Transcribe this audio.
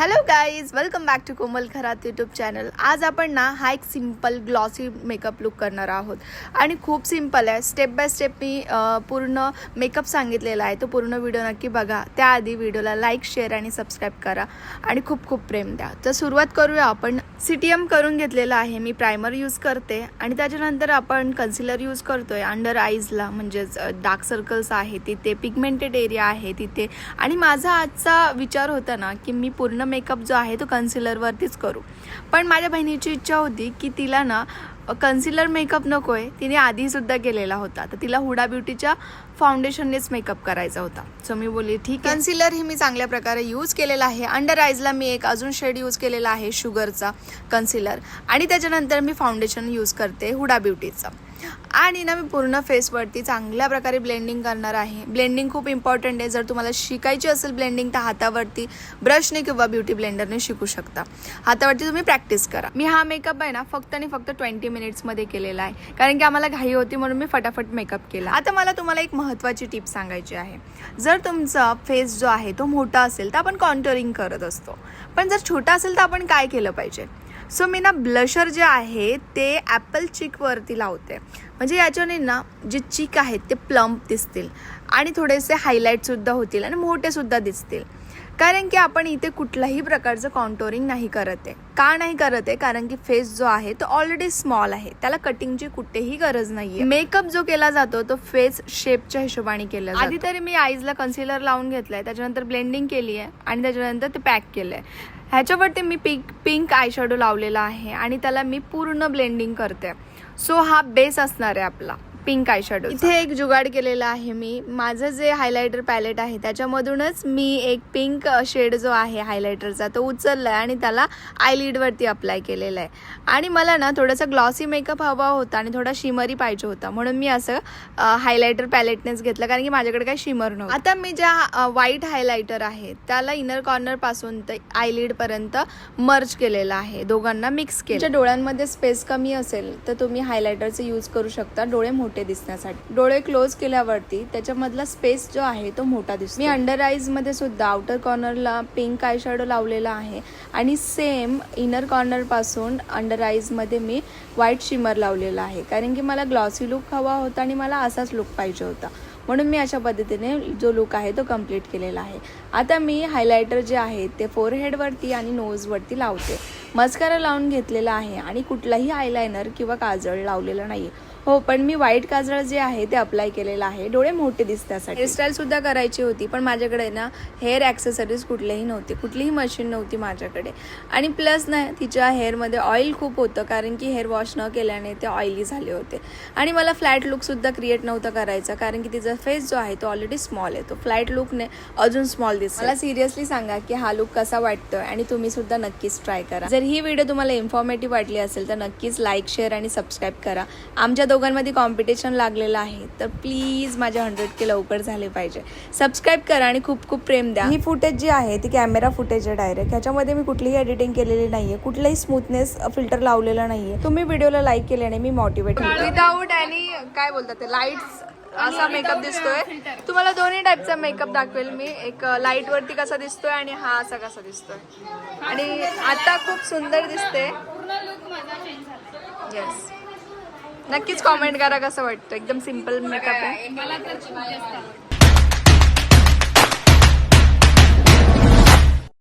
Hello guys welcome back to Komal Kharat YouTube channel आज आपण ना हा एक सिंपल ग्लॉसी मेकअप लुक करणार आहोत. आणि खूप सिंपल आहे. स्टेप बाय स्टेप मी पूर्ण मेकअप सांगितलेला आहे. तो पूर्ण व्हिडिओ नक्की बघा. त्याआधी व्हिडिओला लाईक शेअर आणि सबस्क्राईब करा. आणि खूप खूप प्रेम द्या. तर सुरुवात करूया आपण. सी टी एम करून घेतलेला आहे. मी प्रायमर यूज करते. आणि त्याच्यानंतर आपण कन्सिलर यूज करतोय. अंडर आईजला म्हणजेच डार्क सर्कल्स आहे. तिथे पिगमेंटेड एरिया आहे तिथे. आणि माझा आजचा विचार होता ना की मी पूर्ण मेकअप जो आहे तो कन्सिलरवरतीच करू. पण माझ्या बहिणीची इच्छा होती की तिला ना कन्सिलर मेकअप नको आहे तिने आधीसुद्धा केलेला होता. तर तिला हुडा ब्युटीच्या फाउंडेशननेच मेकअप करायचा होता. सो मी बोलली ठीक आहे. कन्सिलर हे मी चांगल्या प्रकारे यूज केलेला आहे. अंडर आईजला मी एक अजून शेड यूज केलेला आहे शुगरचा कन्सिलर आणि त्याच्यानंतर मी फाउंडेशन यूज करते हुडा ब्युटीचं. आणि ना मी पूर्ण फेसवरती चांगल्या प्रकारे ब्लेंडिंग करणार आहे. ब्लेंडिंग खूप इम्पॉर्टंट आहे. जर तुम्हाला शिकायची असेल ब्लेंडिंग तर हातावरती ब्रशने किंवा ब्युटी ब्लेंडरने शिकू शकता. हातावरती तुम्ही प्रॅक्टिस करा. मी हा मेकअप आहे ना फक्त आणि फक्त ट्वेंटी मिनिट्समध्ये केलेला आहे. कारण की आम्हाला घाई होती म्हणून मी फटाफट मेकअप केला. आता मला तुम्हाला एक महत्त्वाची टिप सांगायची आहे. जर तुमचा फेस जो आहे तो मोठा असेल तर आपण कॉन्टरिंग करत असतो. पण जर छोटा असेल तर आपण काय केलं पाहिजे? सो मी ना ब्लशर जे आहे ते ॲपल चिकवरती लावते. म्हणजे याच्याने ना जे चीक आहेत ते प्लम्प दिसतील. आणि थोडेसे हायलाईटसुद्धा होतील आणि मोठेसुद्धा दिसतील. कारण की आपण इथे कुठल्याही प्रकारचं कॉन्टोरिंग नाही करत आहे. का नाही करत आहे? कारण की फेस जो आहे तो ऑलरेडी स्मॉल आहे. त्याला कटिंगची कुठेही गरज नाही मेकअप जो केला जातो तो फेस शेपच्या हिशोबाने केला आधी तरी मी आईजला कन्सिलर लावून घेतलाय. त्याच्यानंतर ब्लेंडिंग केली आहे आणि त्याच्यानंतर ते पॅक केलं आहे ह्याच्यावरती मी पिंक पिंक आयशॅडो लावलेला आहे आणि त्याला मी पूर्ण ब्लेंडिंग करते. सो हा बेस असणार आहे आपला. पिंक आय शॅडो इथे एक जुगाड केलेला आहे मी. माझं जे हायलायटर पॅलेट आहे त्याच्यामधूनच मी एक पिंक शेड जो आहे हायलायटरचा तो उचलला आहे आणि त्याला आयलिडवरती अप्लाय केलेला आहे आणि मला ना थोडासा ग्लॉसी मेकअप हवा होता आणि थोडा शिमरी पाहिजे होता. म्हणून मी असं हायलायटर पॅलेटनेच घेतलं कारण की माझ्याकडे काही शिमर नव्हतं. आता मी ज्या व्हाईट हायलायटर आहे त्याला इनर कॉर्नरपासून ते आयलिड पर्यंत मर्ज केलेला आहे. दोघांना मिक्स केलं. डोळ्यांमध्ये स्पेस कमी असेल तर तुम्ही हायलायटरचे यूज करू शकता. डोळे मोठे दिसण्यासाठी. डोळे क्लोज केल्यावरती त्याच्यामधला स्पेस जो आहे तो मोठा दिसतो. मी अंडर आईजमध्ये सुद्धा आउटर कॉर्नरला पिंक आय शॅडो लावलेला आहे आणि सेम इनर कॉर्नरपासून अंडर आईजमध्ये मी व्हाईट शिमर लावलेला आहे. कारण की मला ग्लॉसी लुक हवा होता आणि मला असाच लुक पाहिजे होता. म्हणून मी अशा पद्धतीने जो लुक आहे तो कंप्लीट केलेला आहे. आता मी हायलायटर जे आहे ते फोरहेडवरती आणि नोजवरती लावते. मस्कारा लावून घेतलेला आहे आणि कुठलाही आयलायनर किंवा काजळ लावलेलं नाही आहे हो पण मी व्हाईट काजळ जे आहे ते अप्लाय केलेलं आहे. डोळे मोठे दिसण्यासाठी हेअरस्टाईल सुद्धा करायची होती पण माझ्याकडे ना हेअर ॲक्सेसरीज कुठलेही नव्हते. कुठलीही मशीन नव्हती माझ्याकडे. आणि प्लस ना तिच्या हेअरमध्ये ऑइल खूप होतं कारण की हेअर वॉश न केल्याने ते ऑइली झाले होते. आणि मला फ्लॅट लुकसुद्धा क्रिएट नव्हता करायचा कारण की तिचा फेस जो आहे तो ऑलरेडी स्मॉल आहे. तो फ्लॅट लुकने अजून स्मॉल दिसतो मला सिरियसली सांगा की हा लुक कसा वाटतोय आणि तुम्ही सुद्धा नक्कीच ट्राय करा. जर ही व्हिडिओ तुम्हाला इन्फॉर्मेटिव्ह वाटली असेल तर नक्कीच लाईक शेअर आणि सबस्क्राईब करा. आमच्या दोघांमध्ये कॉम्पिटिशन लागलेलं आहे तर प्लीज माझ्या हंड्रेड के लवकर झाले पाहिजे. सबस्क्राईब करा आणि खूप खूप प्रेम द्या. ही फुटेज जी आहे ती कॅमेरा फुटेज आहे डायरेक्ट ह्याच्यामध्ये मी कुठलीही एडिटिंग केलेली नाहीये कुठलाही स्मूथनेस फिल्टर लावलेला नाहीये. तुम्ही व्हिडिओला लाईक केल्याने मी मोटिवेट विदाऊट आणि काय बोलतात ते लाईट्स असा मेकअप दिसतोय. तुम्हाला दोन्ही टाईपचा मेकअप दाखवेल मी. एक लाइट वरती कसा दिसतोय आणि हा असा कसा दिसतोय. आणि आता खूप सुंदर दिसते येस नक्कीच कॉमेंट करा कसं वाटतं. एकदम सिंपल मेकअप आहे. मला तर